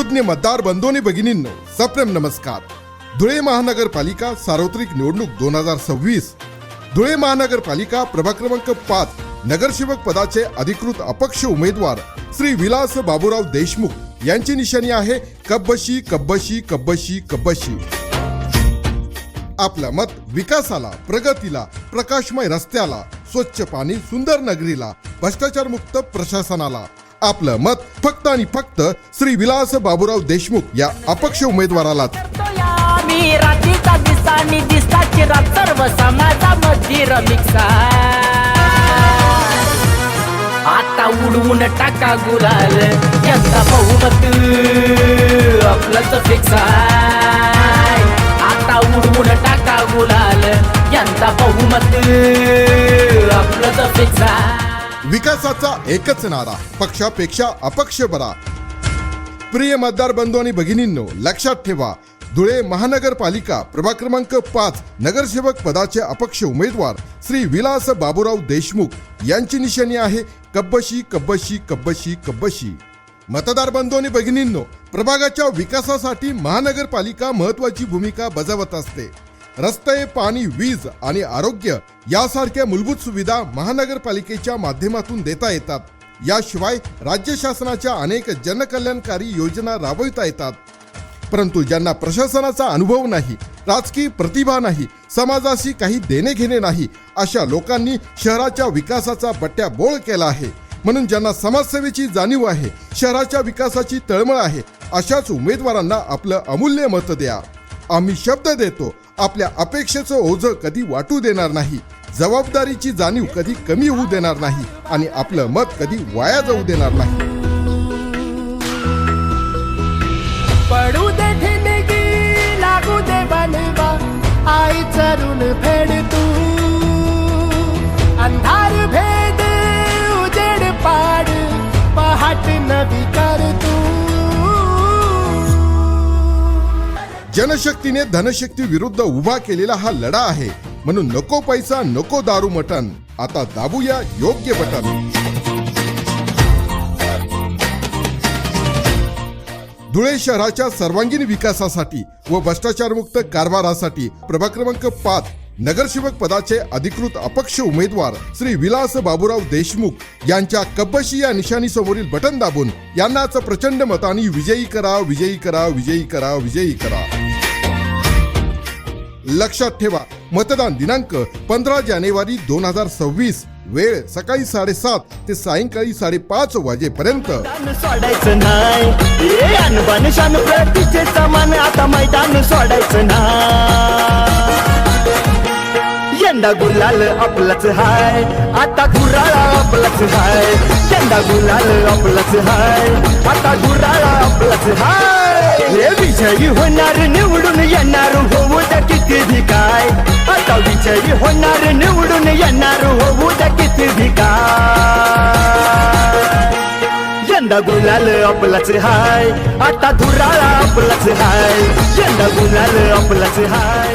सुज्ञ मतदार बंधूंनी भगिनींनो सप्रेम नमस्कार. धुळे महानगरपालिका सार्वत्रिक निवडणूक दोन हजार सव्वीस. धुळे महानगरपालिका प्रभाग क्रमांक पाच नगरसेवक पदाचे अधिकृत अपक्ष उमेदवार श्री विलास बाबूराव देशमुख यांची निशाणी आहे कब्बशी कब्बशी कब्बशी कब्बशी. आपलं मत विकासाला प्रगतीला प्रकाशमय रस्त्याला स्वच्छ पाणी सुंदर नगरीला भ्रष्टाचार मुक्त प्रशासनाला. आपलं मत फक्त आणि फक्त श्री विलास बाबूराव देशमुख या अपक्ष उमेदवाराला. आता उडवून टाका गुलाल. यंदा बहुमत आपलंच फिक्सा विकासाचा एकच नारा पक्षापेक्षा अपक्ष बरा प्रिय मतदार बंधू आणि भगिनींनो लक्षात ठेवा धुळे महानगरपालिका प्रभाग क्रमांक पाच नगरसेवक पदाचे अपक्ष उमेदवार श्री विलास बाबूराव देशमुख यांची निशाणी आहे कब्बशी कब्बशी कब्बशी कब्बशी. मतदार बंधू आणि भगिनींनो प्रभागाच्या विकासासाठी महानगरपालिका महत्वाची भूमिका बजावत असते. रस्ते पाणी वीज आणि आरोग्य यासारख्या मूलभूत सुविधा महानगरपालिकेच्या माध्यमातून देता येतात. याशिवाय राज्य शासनाच्या अनेक जनकल्याणकारी योजना राबविता येतात. परंतु ज्यांना प्रशासनाचा अनुभव नाही राजकीय प्रतिभा नाही समाजाशी काही देणे घेणे नाही अशा लोकांनी शहराच्या विकासाचा बट्ट्या बोळ केला आहे. म्हणून ज्यांना समाजसेवेची जाणीव आहे शहराच्या विकासाची तळमळ आहे अशाच उमेदवारांना आपलं अमूल्य मत द्या. आम्ही शब्द देतो. आपल्या अपेक्षेचं ओझं कधी वाटू देणार नाही. जबाबदारीची जाणीव कधी कमी होऊ देणार नाही. आणि आपलं मत कधी वाया जाऊ देणार नाही. पडू दे ठिणगी लागू दे बनवा आई चरून फेड तू. अंधार भेद उजेड पाड. पहाट नवी जनशक्तीने धनशक्ती विरुद्ध उभा केलेला हा लढा आहे. म्हणून नको पैसा नको दारू मटन आता दाबूया योग्य बटन धुळे शहराच्या सर्वांगीण विकासासाठी व भ्रष्टाचारमुक्त कारभारासाठी प्रभाग क्रमांक पाच नगरसेवक पदाचे अधिकृत अपक्ष उमेदवार श्री विलास बाबूराव देशमुख यांच्या कब्बशी या निशाणी समोरील बटन दाबून यांनाच प्रचंड मतांनी विजयी करा विजयी करा विजयी करा विजयी करा. लक्षात ठेवा. मतदान दिनांक पंधरा जानेवारी दोन हजार सव्वीस. वेळ सकाळी साडेसात ते सायंकाळी साडेपाच वाजेपर्यंत. सोडायचं नाही. आता मैदान सोडायचं नाही. यंदा गुलाल आपलाच हाय. आता गुराळा आपलाच हाय. यंदा गुलाल आपलाच हाय. आता गुराळा आपलाच हाय. हे विजयी होणार निवडून येणार होऊ द्या किती भी काय आता विजयी होणार निवडून येणार होऊ द्या किती भी काय यंदा गुलाल आपलाच हाय आता धुराळा आपलाच हाय. यंदा गुलाल आपलाच हाय